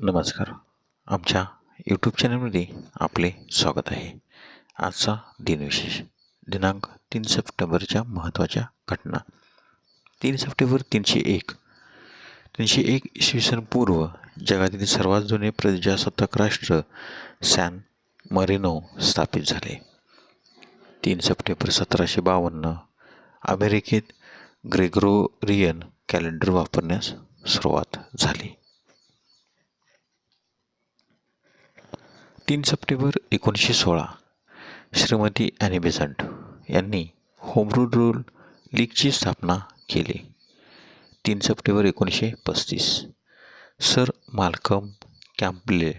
नमस्कार. आमच्या यूट्यूब चॅनलमध्ये आपले स्वागत आहे. आजचा दिनविशेष दिनांक तीन सप्टेंबरच्या महत्त्वाच्या घटना. तीन सप्टेंबर तीनशे एक. तीनशे एक इसवी सन पूर्व जगातील सर्वात जुने प्रजासत्ताक राष्ट्र सॅन मरिनो स्थापित झाले. तीन सप्टेंबर सतराशे बावन्न अमेरिकेत ग्रेग्रोरियन कॅलेंडर वापरण्यास सुरुवात झाली. तीन सप्टेंबर एकोणीसशे सोळा श्रीमती ॲनी बेझंट यांनी होमरूल रूल लीगची स्थापना केली. तीन सप्टेंबर एकोणीसशे पस्तीस सर माल्कम कॅम्पले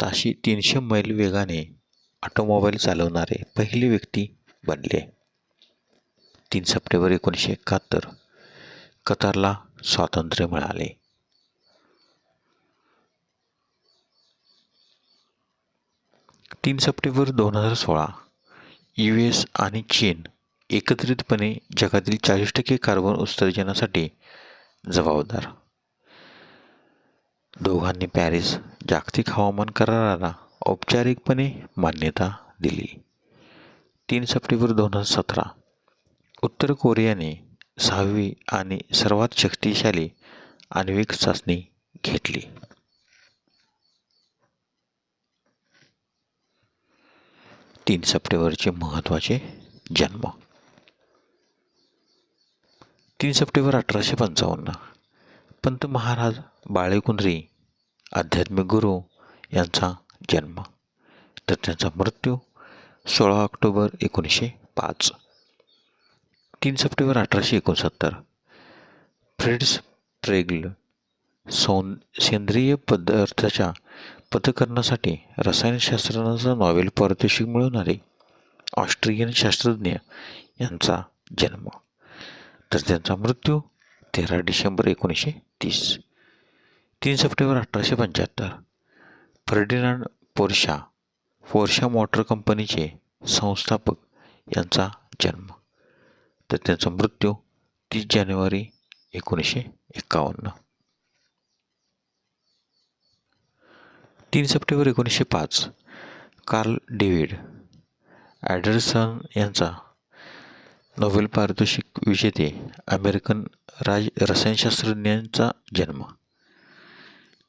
ताशी तीनशे मैल वेगाने ऑटोमोबाईल चालवणारे पहिले व्यक्ती बनले. तीन सप्टेंबर एकोणीसशे एकाहत्तर कतारला स्वातंत्र्य मिळाले. तीन सप्टेंबर दोन हजार सोळा यू एस आणि चीन एकत्रितपणे जगातील चाळीस टक्के कार्बन उत्सर्जनासाठी जबाबदार. दोघांनी पॅरिस जागतिक हवामान कराराला औपचारिकपणे मान्यता दिली. तीन सप्टेंबर दोन हजार सतरा उत्तर कोरियाने सहावी आणि सर्वात शक्तिशाली आण्विक चाचणी घेतली. तीन सप्टेंबरचे महत्त्वाचे जन्म. तीन सप्टेंबर अठराशे पंचावन्न. पंत महाराज बाळेकुंद्री आध्यात्मिक गुरु यांचा जन्म. तर त्यांचा मृत्यू सोळा ऑक्टोबर एकोणीसशे पाच. तीन सप्टेंबर अठराशे एकोणसत्तर. फ्रिड्स प्रेगल सौं सेंद्रिय पदार्थाच्या पथकरणासाठी रसायनशास्त्राचा नॉवेल पारितोषिक मिळवणारे ऑस्ट्रियन शास्त्रज्ञ यांचा जन्म. तर त्यांचा मृत्यू तेरा डिसेंबर एकोणीसशे तीस. तीन सप्टेंबर अठराशे पंच्याहत्तर. फर्डिनांड पोर्शा पोर्शा मोटर कंपनीचे संस्थापक यांचा जन्म. तर त्यांचा मृत्यू तीस जानेवारी एकोणीसशे एकावन्न. तीन सप्टेंबर एकोणीसशे पाच. कार्ल डेव्हिड ॲडरसन यांचा नोबेल पारितोषिक विजेते अमेरिकन राज रसायनशास्त्रज्ञांचा जन्म.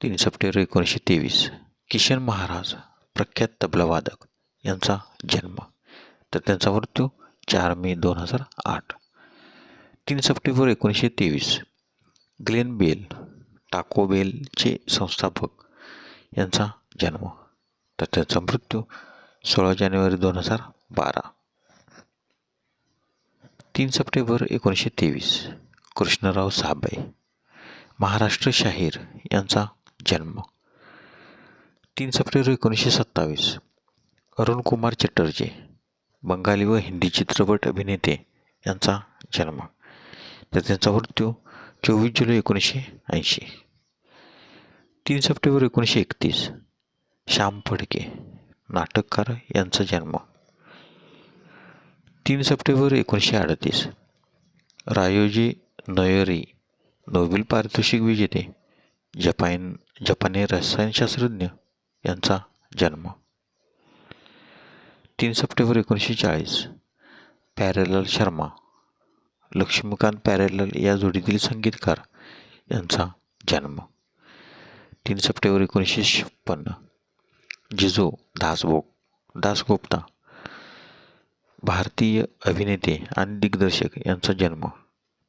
तीन सप्टेंबर एकोणीसशे तेवीस. किशन महाराज प्रख्यात तबलावादक यांचा जन्म. तर त्यांचा मृत्यू चार मे दोन हजार आठ. तीन सप्टेंबर एकोणीसशे तेवीस. ग्लेन बेल टाको बेलचे संस्थापक यांचा जन्म. तर त्यांचा मृत्यू सोळा जानेवारी दोन हजार बारा. तीन सप्टेंबर एकोणीसशे तेवीस. कृष्णराव साबाई महाराष्ट्र शाहीर यांचा जन्म. तीन सप्टेंबर एकोणीसशे सत्तावीस. अरुण कुमार चटर्जी. बंगाली व हिंदी चित्रपट अभिनेते यांचा जन्म. तर त्यांचा मृत्यू चोवीस जुलै एकोणीसशे ऐंशी. तीन सप्टेंबर एकोणीसशे एकतीस. श्याम फडके नाटककार यांचा जन्म. तीन सप्टेंबर एकोणीसशे अडतीस. रायोजी नोयरी नोबेल पारितोषिक विजेते जपान जपानी रसायनशास्त्रज्ञ यांचा जन्म. तीन सप्टेंबर एकोणीसशे चाळीस. पॅरेलल शर्मा लक्ष्मीकांत पॅरेलल या जोडीतील संगीतकार यांचा जन्म. तीन सप्टेंबर एकोणीसशे छप्पन्न. जिजो दासगो दासगुप्ता भारतीय अभिनेते आणि दिग्दर्शक यांचा जन्म.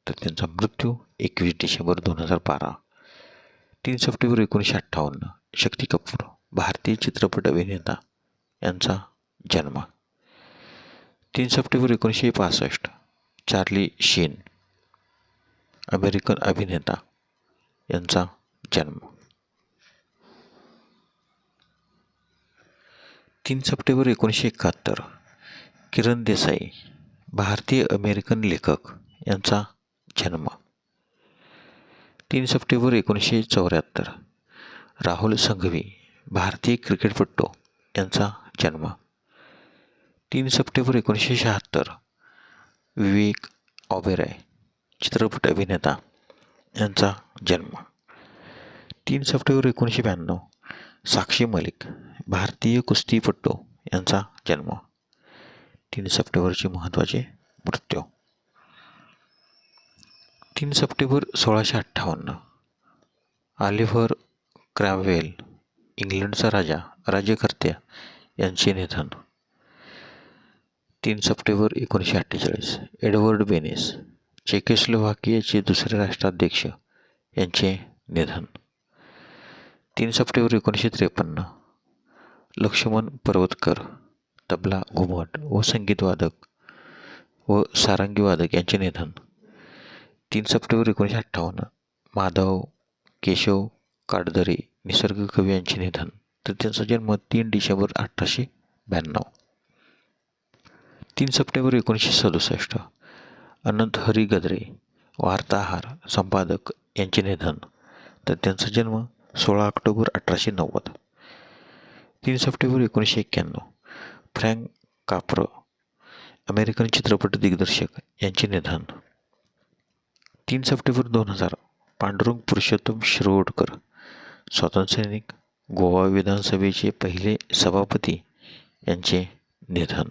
तर त्यांचा मृत्यू एकवीस डिसेंबर दोन हजार बारा. तीन सप्टेंबर एकोणीसशे अठ्ठावन्न. शक्ती कपूर भारतीय चित्रपट अभिनेता यांचा जन्म. तीन सप्टेंबर एकोणीसशे पासष्ट. चार्ली शीन अमेरिकन अभिनेता यांचा जन्म. तीन सप्टेंबर एकोणीसशे एकाहत्तर किरण देसाई भारतीय अमेरिकन लेखक यांचा जन्म. तीन सप्टेंबर एकोणीसशे चौऱ्याहत्तर राहुल संघवी भारतीय क्रिकेटपट्टू यांचा जन्म. तीन सप्टेंबर एकोणीसशे शहात्तर विवेक ऑबेराय चित्रपट अभिनेता यांचा जन्म. तीन सप्टेंबर एकोणीसशे ब्याण्णव साक्षी मलिक भारतीय कुस्तीपट्टू यांचा जन्म. तीन सप्टेंबरचे महत्त्वाचे मृत्यू. तीन सप्टेंबर सोळाशे अठ्ठावन्न. आलिव्हर क्रॅमवेल इंग्लंडचा राजा राज्यकर्त्या यांचे निधन. तीन सप्टेंबर एकोणीसशे अठ्ठेचाळीस एडवर्ड बेनिस चेकेस्लोव्हाकियाचे दुसरे राष्ट्राध्यक्ष यांचे निधन. तीन सप्टेंबर एकोणीसशे त्रेपन्न. लक्ष्मण पर्वतकर तबला घुमट व संगीतवादक व सारंगीवादक यांचे निधन. तीन सप्टेंबर एकोणीसशे अठ्ठावन्न माधव केशव काडदरे निसर्गकवी यांचे निधन. तर त्यांचा जन्म तीन डिसेंबर अठराशे ब्याण्णव. तीन सप्टेंबर एकोणीसशे सदुसष्ट अनंत हरी गद्रे वार्ताहार संपादक यांचे निधन. तर त्यांचा जन्म सोळा ऑक्टोबर अठराशे नव्वद. तीन सप्टेंबर एकोणीसशे एक्क्याण्णव. फ्रँक काप्रो अमेरिकन चित्रपट दिग्दर्शक यांचे निधन. तीन सप्टेंबर दोन हजार पांडुरंग पुरुषोत्तम शिरोडकर स्वातंत्र्यसैनिक गोवा विधानसभेचे पहिले सभापती यांचे निधन.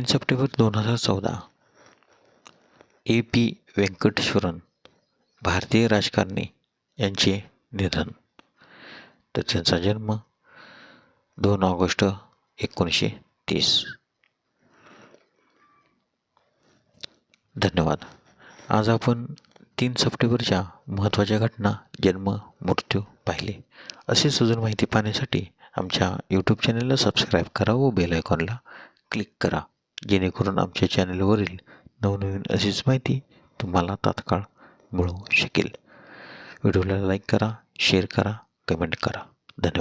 तीन सप्टेंबर दोन हजार चौदा. ए पी व्यंकटेश्वरन भारतीय राजकारणी यांचे निधन. तर त्यांचा जन्म दोन ऑगस्ट एकोणीसशे तीस. धन्यवाद. आज आपण तीन सप्टेंबरच्या महत्त्वाच्या घटना जन्म मृत्यू पाहिले. अशी सजून माहिती पाहण्यासाठी आमच्या यूट्यूब चॅनलला सबस्क्राईब करा व बेल आयकॉनला क्लिक करा. जेणेकरून आमच्या चॅनलवरील नवनवीन अशीच माहिती तुम्हाला तात्काळ मिळू शकेल. व्हिडिओला लाईक करा शेअर करा कमेंट करा. धन्यवाद.